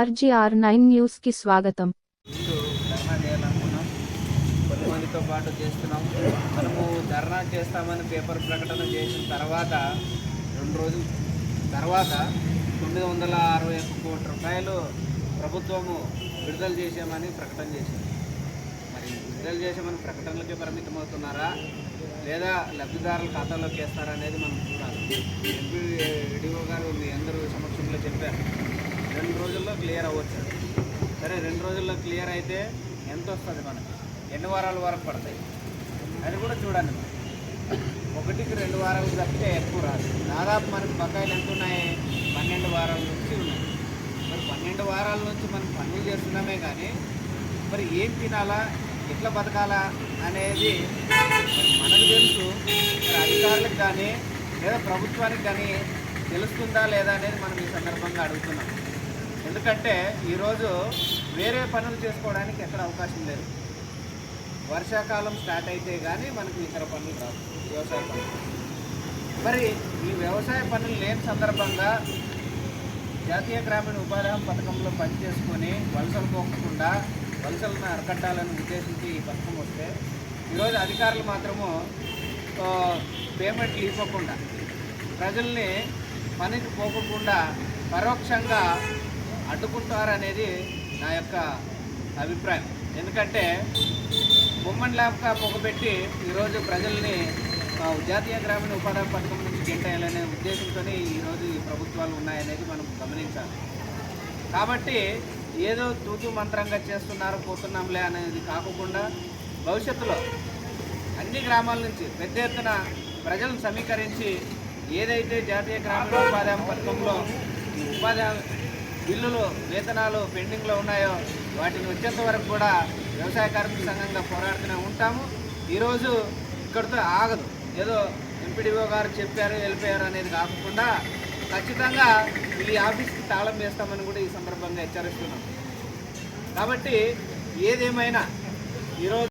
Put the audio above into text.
RGR nine న్యూస్కి స్వాగతం ధర్నా చేయాలనుకున్నాం. కొంతమందితో పాటు చేస్తున్నాం. మనము ధర్నా చేస్తామని పేపర్ ప్రకటన చేసిన తర్వాత రెండు రోజుల తర్వాత తొమ్మిది వందల అరవై ఒక్క కోటి రూపాయలు ప్రభుత్వము విడుదల చేసామని ప్రకటన చేసింది. మరి విడుదల చేసామని ప్రకటనలకే పరిమితం అవుతున్నారా? లేదా లబ్ధిదారుల ఖాతాలోకి వేస్తారా అనేది మనం చూడాలి. ఎంపీ డిఓ గారు మీ అందరూ సమక్షంలో చెప్పారు. రెండు రోజుల్లో క్లియర్ అవ్వచ్చు. సరే రెండు రోజుల్లో క్లియర్ అయితే ఎంత వస్తుంది మనకి? ఎన్ని వారాల వరకు పడతాయి? అది కూడా చూడండి ఒకటికి రెండు వారాలు తప్పితే ఎక్కువ రాదు. దాదాపు మనకి బకాయిలు ఎంత ఉన్నాయి పన్నెండు వారాల నుంచి ఉన్నాయి. మరి పన్నెండు వారాల నుంచి మనం పనులు చేస్తున్నామే కానీ మరి ఏం తినాలా? ఎట్లా బతకాలా? అనేది మరి మనకు తెలుసు. మరి అధికారులకు కానీ లేదా ప్రభుత్వానికి కానీ తెలుస్తుందా లేదా అనేది మనం ఈ సందర్భంగా అడుగుతున్నాం. ఎందుకంటే ఈరోజు వేరే పనులు చేసుకోవడానికి ఎక్కడ అవకాశం లేదు. వర్షాకాలం స్టార్ట్ అయితే కానీ మనకు ఇతర పనులు రావు. వ్యవసాయ పనులు. మరి ఈ వ్యవసాయ పనులు లేని సందర్భంగా జాతీయ గ్రామీణ ఉపాధి హామీ పథకంలో పనిచేసుకొని వలసలు పోకుండా వలసలను అరకట్టాలని ఉద్దేశించి ఈ పథకం వస్తే ఈరోజు అధికారులు మాత్రము పేమెంట్లు ఇవ్వకుండా ప్రజల్ని పనికి పోకుండా పరోక్షంగా అడ్డుకుంటారనేది నా యొక్క అభిప్రాయం. ఎందుకంటే బొమ్మన్ ల్యాబ్గా పొగబెట్టి ఈరోజు ప్రజల్ని జాతీయ గ్రామీణ ఉపాధి పథకం నుంచి గెంటేయాలనే ఉద్దేశంతోనే ఈరోజు ఈ ప్రభుత్వాలు ఉన్నాయనేది మనం గమనించాలి. కాబట్టి ఏదో తూతు మంత్రంగా చేస్తున్నారు పోతున్నాంలే అనేది కాకుండా భవిష్యత్తులో అన్ని గ్రామాల నుంచి పెద్ద ఎత్తున ప్రజలను సమీకరించి ఏదైతే జాతీయ గ్రామీణ ఉపాధి పథకంలో ఉపాధి బిల్లులు వేతనాలు పెండింగ్లో ఉన్నాయో వాటిని వచ్చేంత వరకు కూడా వ్యవసాయ కార్మిక సంఘంగా పోరాడుతూనే ఉంటాము. ఈరోజు ఇక్కడితో ఆగదు. ఏదో ఎంపీడీఓ గారు చెప్పారు వెళ్ళిపోయారు అనేది కాకుండా ఖచ్చితంగా ఈ ఆఫీస్కి తాళం వేస్తామని కూడా ఈ సందర్భంగా హెచ్చరిస్తున్నాం. కాబట్టి ఏదేమైనా ఈరోజు